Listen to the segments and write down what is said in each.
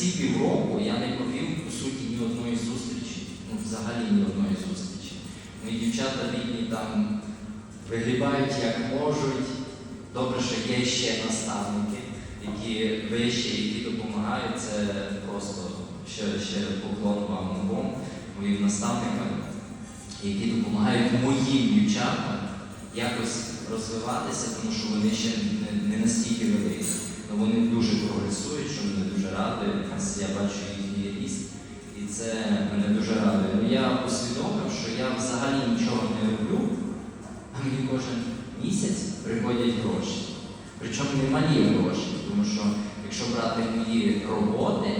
ці півроку я не провів, по суті, ні одної зустрічі, ну взагалі ні одної зустрічі. Мої дівчата бідні там вигрібають як можуть. Добре, що є ще наставники, які вищі, які допомагають. Це просто ще, ще поклон вам обом, моїм наставникам, які допомагають моїм дівчатам якось розвиватися, тому що вони ще не, не настільки великі. Ну, вони дуже прогресують, що мене дуже радує. Я бачу їхній ріст, і це мене дуже радує. Ну, я усвідомив, що я взагалі нічого не роблю, а мені кожен місяць приходять гроші. Причому не малі гроші, тому що якщо брати мої роботи,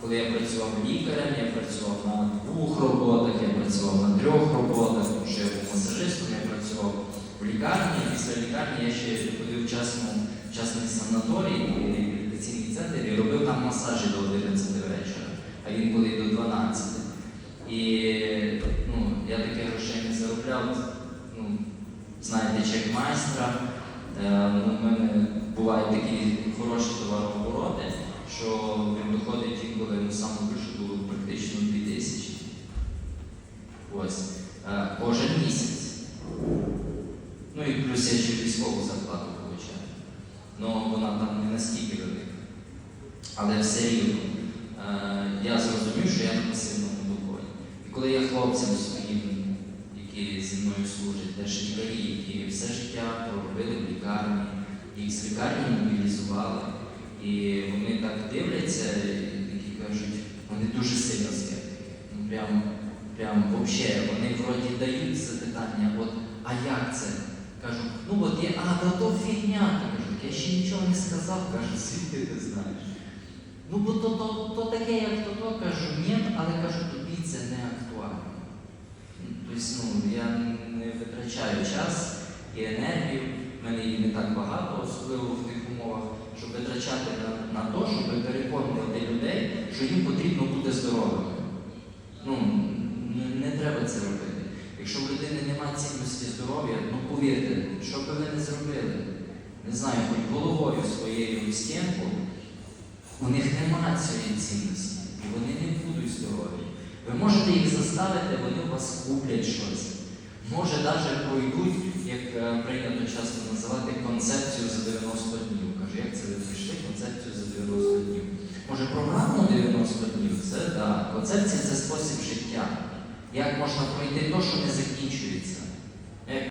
коли я працював лікарем, я працював на двох роботах, я працював на трьох роботах, тому що я був масажистом, я працював в лікарні, після лікарні я ще ходив в частний санаторій, і реабілітаційний центр і робив там масажі до 11 вечора, а він були до 12. І ну, я таке грошей не заробляв. Ну, знаєте, чек майстра. Е, ну, мене бувають такі хороші товарообороти, що він доходить інколи ну, саме більше було практично 2000. Ось. Е, кожен місяць. Ну і плюс я ще військову зарплату получаю. Ну вона там не настільки велика. Але все рівно. Е, я зрозумів, що я на пасивному доході. І коли я хлопцям своїм, які зі мною служать, теж лікарі, які все життя проробили в лікарні, їх з лікарні мобілізували. І вони так дивляться, і кажуть, вони дуже сильно. Ну, прям, прям вообще, вони вроді дають запитання, от, а як це? Кажу, ну от є, а, да то фігня. Кажу, я ще нічого не сказав, каже, звідки ти знаєш? Ну, бо то, то, то таке, як то, то кажу, ні, але кажу, тобі це не актуально. Ну, Тобто, ну, я не витрачаю час і енергію, в мене її не так багато, особливо в тих умовах, щоб витрачати на, на те, щоб переконувати людей, що їм потрібно бути здоровими. Ну, не, не треба це робити. Якщо в людини немає цінності здоров'я, ну повірте, що би ви не зробили, не знаю, хоч головою своєю в стінку, у них немає цієї цінності, і вони не будуть здорові. Ви можете їх заставити, вони у вас куплять щось. Може, навіть пройдуть, як е, прийнято часто називати, концепцію за 90 днів. Кажу, як це ви прийшли концепцію за 90 днів? Може, програму 90 днів? Це так. Концепція це спосіб життя. Як можна пройти те, що не закінчується?